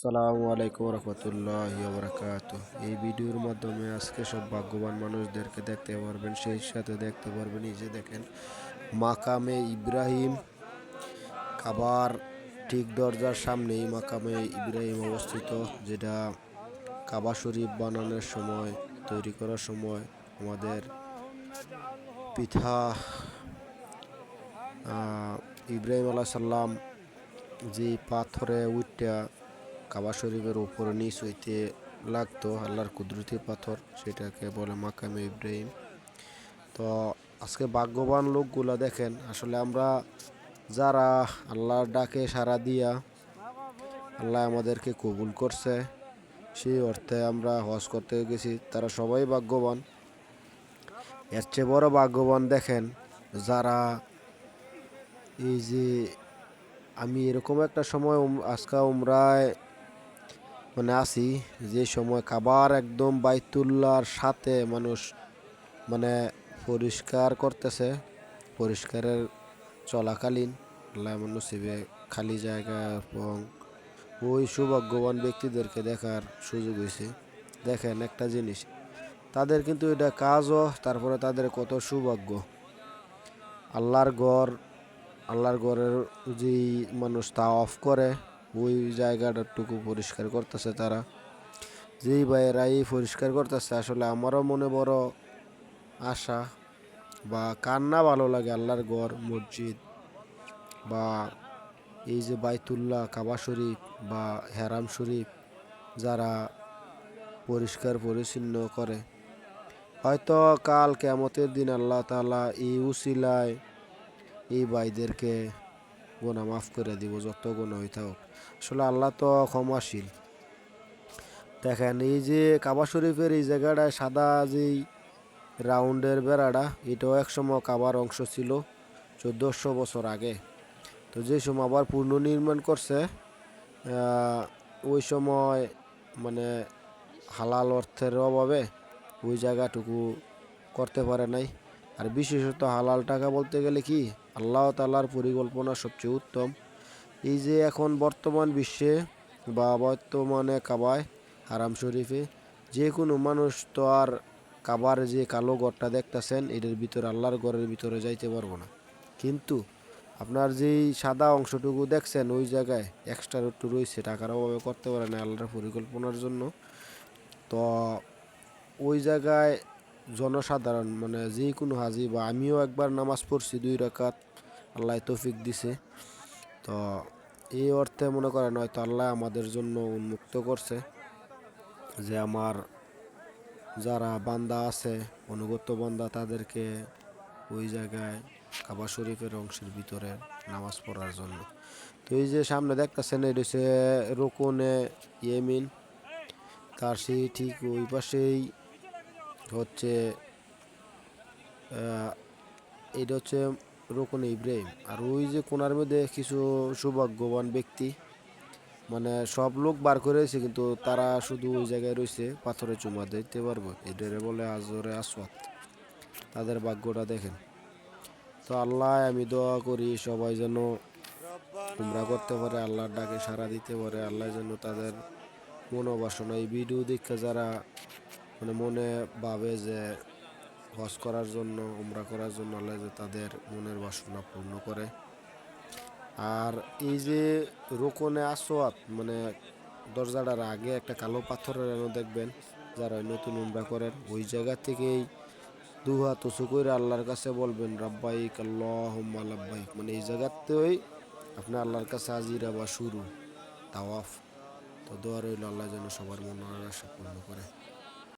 আসসালামু আলাইকুম রহমতুল্লাহ বরকাত এই ভিডিওর মাধ্যমে আজকে সব ভাগ্যবান মানুষদেরকে দেখতে পারবেন, সেই সাথে দেখতে পারবেন এই যে দেখেন, মাকামে ইব্রাহিম কাবার ঠিক দরজার সামনেই মাকামে ইব্রাহিম অবস্থিত, যেটা কাবা শরীফ বানানোর সময়, তৈরি করার সময় আমাদের পিঠা ইব্রাহিম আলাহ সাল্লাম যে পাথরে উঠটা কাবা শরীফের উপরে নিচ হইতে লাগতো আল্লাহর কুদরতি পাথর, সেটাকে বলে মাকামে ইব্রাহিম। তো আজকে ভাগ্যবান লোকগুলা দেখেন, আসলে আমরা যারা আল্লাহর ডাকে সাড়া দিয়া আল্লাহ আমাদেরকে কবুল করছে, সেই অর্থে আমরা হজ করতে গেছি, তারা সবাই ভাগ্যবান। এর চেয়ে বড় ভাগ্যবান দেখেন, যারা এই যে আমি এরকম একটা সময় আজকে উমরায় মানে আছি, যে সময় খাবার একদম বাইতুল্লাহর সাথে মানুষ মানে পরিষ্কার করতেছে, পরিষ্কারের চলাকালীন, আল্লাহ খালি জায়গা এবং ওই সৌভাগ্যবান ব্যক্তিদেরকে দেখার সুযোগ হয়েছে। দেখেন একটা জিনিস, তাদের কিন্তু এটা কাজও, তারপরে তাদের কত সৌভাগ্য। আল্লাহর ঘর, আল্লাহর ঘরের যেই মানুষ তা অফ করে ওই জায়গাটাটুকু পরিষ্কার করতেছে তারা। যেই ভাইয়েরা এই পরিষ্কার করতেছে, আসলে আমারও মনে বড় আশা বা কান্না ভালো লাগে আল্লাহর ঘর, মসজিদ বা এই যে বাইতুল্লাহ, কাবা শরীফ বা হেরাম শরীফ যারা পরিষ্কার পরিচ্ছন্ন করে। হয়তো কাল কেমতের দিন আল্লাহ তালা এই উসিলায় এই ভাইদেরকে গোনা মাফ করে দিব, যত গোনা হয়ে থাকুক। আসলে আল্লাহ তো ক্ষমাশীল। দেখেন, এই যে কাবা শরীফের এই জায়গাটায় সাদা যেই রাউন্ডের বেড়াটা, এটাও একসময় কাবার অংশ ছিল, চোদ্দোশো বছর আগে। তো যে সময় আবার পুনর্নির্মাণ করছে ওই সময় মানে হালাল অর্থের অভাবে ওই জায়গাটুকু করতে পারে নাই। আর বিশেষত হালাল টাকা বলতে গেলে কি? আল্লাহ তালার পরিকল্পনা সবচেয়ে উত্তম। এই যে এখন বর্তমান বিশ্বে বা বর্তমানে কাবায়, হারাম শরীফে যে কোনো মানুষ তো আর কাবার যে কালো ঘরটা দেখতেছেন, এটার ভিতরে আল্লাহর ঘরের ভিতরে যাইতে পারব না। কিন্তু আপনার যেই সাদা অংশটুকু দেখছেন, ওই জায়গায় এক্সট্রা একটু রয়েছে, টাকার অভাবে করতে পারে না আল্লাহর পরিকল্পনার জন্য। তো ওই জায়গায় জনসাধারণ মানে যে কোনো হাজি বা আমিও একবার নামাজ পড়ছি দুই রাকাত, আল্লাহ তৌফিক দিছে। তো এই অর্থে মনে করেন হয়তো আল্লাহ আমাদের জন্য উন্মুক্ত করছে যে আমার যারা বান্দা আছে, অনুগত বান্দা, তাদেরকে ওই জায়গায় কাবা শরীফের অংশের ভিতরে নামাজ পড়ার জন্য। তো এই যে সামনে দেখতেছেন এটা হচ্ছে রোকনে ইয়েমিন, তার সেই ঠিক ওই পাশেই হচ্ছে এটা হচ্ছে রোকনে ইব্রাহিম। আর ওই যে কোনার মধ্যে কিছু সৌভাগ্যবান ব্যক্তি মানে সব লোক বার করে রয়েছে, কিন্তু তারা শুধু ওই জায়গায় রয়েছে পাথরে চুমা দিতে পারব এটারে বলে আজরে আসওয়াত তাদের ভাগ্যটা দেখেন। তো আল্লাহ আমি দোয়া করি, সবাই যেন তোমরা করতে পারে, আল্লাহর ডাকে সাড়া দিতে পারে, আল্লাহ যেন তাদের মনোবাসনা এই ভিডিও দেখে যারা মানে মনে ভাবে যে হজ করার জন্য, উমরা করার জন্য আল্লাহ যে তাদের মনের বাসনা পূর্ণ করে। আর এই যে রোকনে আসোয়াত মানে দরজাটার আগে একটা কালো পাথরের এনে দেখবেন, যারা নতুন উমরা করেন, ওই জায়গা থেকেই দু হাত উঁচু করে আল্লাহর কাছে বলবেন, রাব্বাইক আল্লাহ লাব্বাইক। মানে এই জায়গাতেই আপনি আল্লাহর কাছে আজিরা বা শুরু, তাওয়াফ। তো দোয়া রইল আল্লাহ যেন সবার মনের আশা পূর্ণ করে।